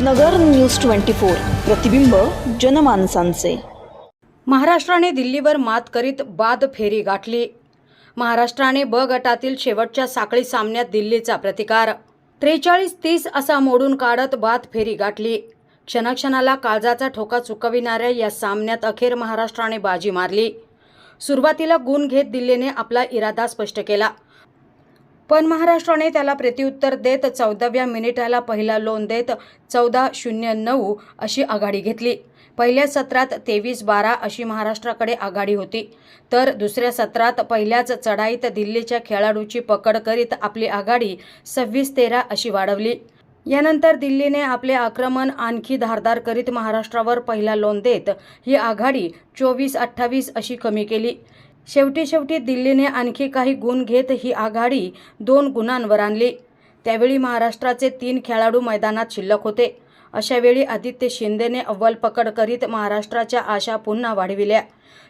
नगर news twenty four. प्रतिबिंब जनमानसांचे. महाराष्ट्राने दिल्लीवर मात करीत बाद फेरी गाठली. महाराष्ट्राने ब गटातील शेवटच्या साखळी सामन्यात दिल्लीचा प्रतिकार. त्रेचाळीस तीस असा मोडून काढत बाद फेरी गाठली. क्षणाक्षणाला काळजाचा ठोका चुकविणाऱ्या या सामन्यात अखेर महाराष्ट्राने बाजी मारली. सुरुवातीला गुण घेत दिल्लीने आपला इरादा स्पष्ट केला. पण महाराष्ट्राने त्याला प्रत्युत्तर देत चौदाव्या मिनिटाला पहिला लोन देत चौदा शून्य नऊ अशी आघाडी घेतली. पहिल्या सत्रात तेवीस बारा अशी महाराष्ट्राकडे आघाडी होती. तर दुसऱ्या सत्रात पहिल्याच चढाईत दिल्लीच्या खेळाडूची पकड करीत आपली आघाडी सव्वीस तेरा अशी वाढवली. यानंतर दिल्लीने आपले आक्रमण आणखी धारदार करीत महाराष्ट्रावर पहिला लोन देत ही आघाडी चोवीस अठ्ठावीस अशी कमी केली. शेवटी शेवटी दिल्लीने आणखी काही गुण घेत ही आघाडी दोन गुणांवर आणली. त्यावेळी महाराष्ट्राचे तीन खेळाडू मैदानात शिल्लक होते. अशावेळी आदित्य शिंदेने अव्वल पकड करीत महाराष्ट्राच्या आशा पुन्हा वाढविल्या.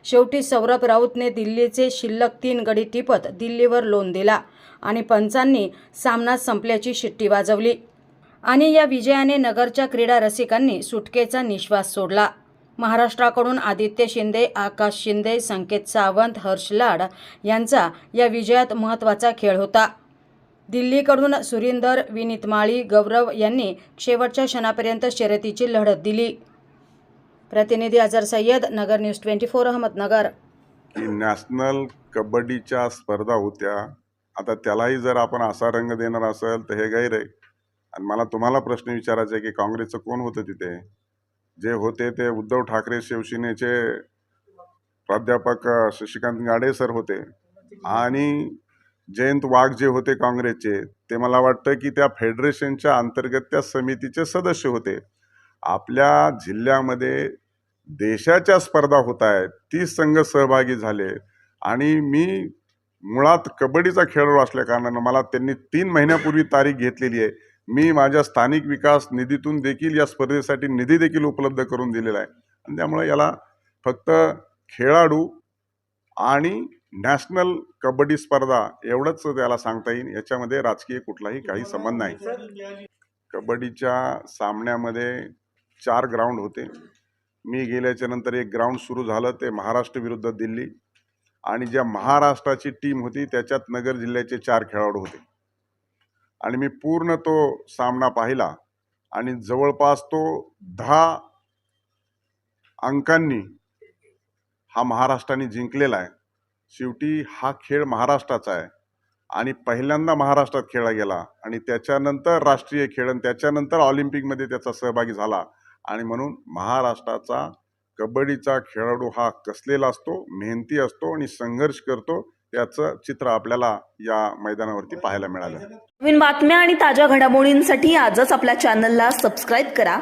शेवटी सौरभ राऊतने दिल्लीचे शिल्लक तीन गडी टिपत दिल्लीवर लोन दिला आणि पंचांनी सामना संपल्याची शिट्टी वाजवली. आणि या विजयाने नगरच्या क्रीडा रसिकांनी सुटकेचा निश्वास सोडला. महाराष्ट्राकडून आदित्य शिंदे आकाश शिंदे संकेत सावंत हर्ष लाड यांचा या विजयात महत्त्वाचा खेळ होता. दिल्लीकडून सुरिंदर विनीत माळी गौरव यांनी शेवटच्या क्षणापर्यंत शर्यतीची लढत दिली. प्रतिनिधी Azhar Sayyed Nagar news twenty four Ahmednagar. National कबड्डीच्या स्पर्धा होत्या. आता त्यालाही जर आपण असा रंग देणार असेल तर हे गैर आहे. आणि मला तुम्हाला प्रश्न विचारायचा आहे की काँग्रेसचं कोण होतं तिथे? जे होते ते उद्धव ठाकरे शिवसेनेचे प्राध्यापक शशिकांत गाडे सर होते. आणि जयंत वाघ जे होते काँग्रेसचे ते मला वाटतं की त्या फेडरेशनच्या अंतर्गत त्या समितीचे सदस्य होते. आपल्या जिल्ह्यामध्ये देशाच्या स्पर्धा होत आहेत तीस संघ सहभागी झाले. आणि मी मुळात कबड्डीचा खेळाडू असल्या कारणानं मला त्यांनी तीन महिन्यापूर्वी तारीख घेतलेली आहे. मी माझ्या स्थानिक विकास निधीतून देखील या स्पर्धेसाठी निधी देखील उपलब्ध करून दिलेला आहे. आणि त्यामुळे याला फक्त खेळाडू आणि नॅशनल कबड्डी स्पर्धा एवढंच त्याला सांगता येईल. याच्यामध्ये राजकीय कुठलाही काही संबंध नाही. कबड्डीच्या सामन्यामध्ये चार ग्राउंड होते. मी गेल्याच्यानंतर एक ग्राउंड सुरू झालं ते महाराष्ट्र विरुद्ध दिल्ली. आणि ज्या महाराष्ट्राची टीम होती त्याच्यात नगर जिल्ह्याचे चार खेळाडू होते. आणि मी पूर्ण तो सामना पाहिला. आणि जवळपास तो दहा अंकांनी हा महाराष्ट्राने जिंकलेला आहे. शेवटी हा खेळ महाराष्ट्राचा आहे. आणि पहिल्यांदा महाराष्ट्रात खेळला गेला. आणि त्याच्यानंतर राष्ट्रीय खेळ आणि त्याच्यानंतर ऑलिम्पिकमध्ये त्याचा सहभागी झाला. आणि म्हणून महाराष्ट्राचा कबड्डीचा खेळाडू हा कसलेला असतो मेहनती असतो आणि संघर्ष करतो. त्याचं चित्र आपल्याला या मैदानावरती पाहायला मिळालं. नवीन बातम्या आणि ताज्या घडामोडींसाठी आजच आपल्या चॅनलला सबस्क्राईब करा.